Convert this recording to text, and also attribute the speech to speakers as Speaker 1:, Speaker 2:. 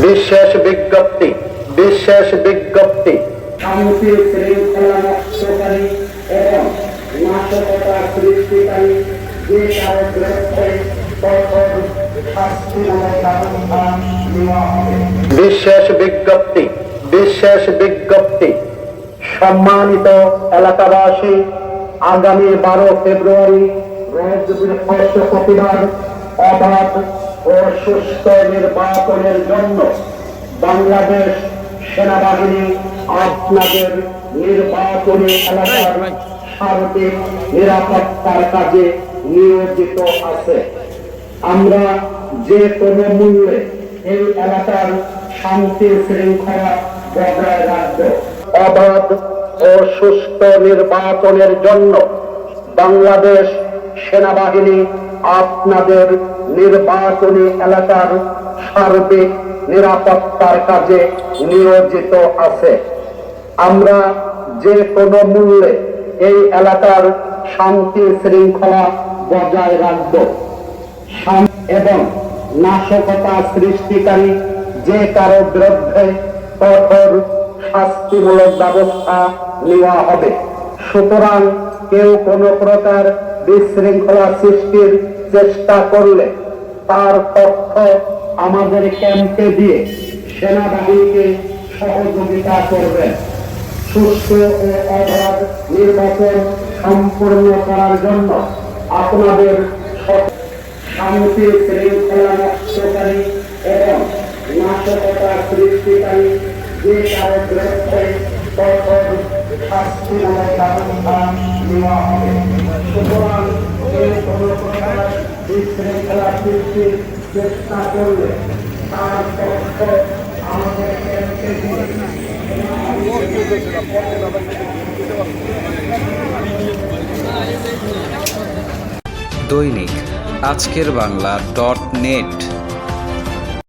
Speaker 1: বিশেষ বিজ্ঞপ্তি বিশেষ বিজ্ঞপ্তি।
Speaker 2: শান্তি শৃঙ্খলা নষ্টকারী এবং নাশকতা সৃষ্টিকারী যে কারও বিরুদ্ধে কঠোর শাস্তিমূলক ব্যবস্থা নেওয়া হবে।
Speaker 1: বিশেষ বিজ্ঞপ্তি বিশেষ বিজ্ঞপ্তি। সম্মানিত এলাকাবাসী আগামী বারো ফেব্রুয়ারি রোজ বৃহস্পতিবার অবাধ ও সুস্থ নির্বাচনের জন্য বাংলাদেশ সেনাবাহিনী আপনাদের নির্বাচনী এলাকার সার্বিক নিরাপত্তার কাজে নিয়োজিত আছে। আমরা যে কোনো মূল্যে এই এলাকার শান্তি শৃঙ্খলা বজায় রাখব। অবাধ ও সুস্থ নির্বাচনের জন্য বাংলাদেশ সেনাবাহিনী আপনাদের নির্বাচনী এলাকার সার্বিক নিরাপত্তার কাজে নিয়োজিত আছে। আমরা যে কোনো মূল্যে এই এলাকার শান্তি শৃঙ্খলা বজায় রাখব। এবং নাশকতা সৃষ্টিকারী যে কারও বিরুদ্ধে কঠোর শাস্তিমূলক ব্যবস্থা নেওয়া হবে। সুতরাং কেউ কোনো প্রকার বিশৃঙ্খলা সৃষ্টির চেষ্টা করলে তার তথ্য আমাদের ক্যাম্পে দিয়ে সেনাবাহিনীকে সহযোগিতা করবেন সুস্থ ও অবাধ নির্বাচন সম্পূর্ণ করার জন্য আপনাদের শান্তি শৃঙ্খলা নষ্টকারী এবং নাশকতা সৃষ্টিকারী যে কারও বিরুদ্ধে কঠোর শাস্তিমূলক ব্যবস্থা নেওয়া হবে সুতরাং কেউ কোনো প্রকার চেষ্টা করলে
Speaker 3: দৈনিক আজকের বাংলা ডট নেট।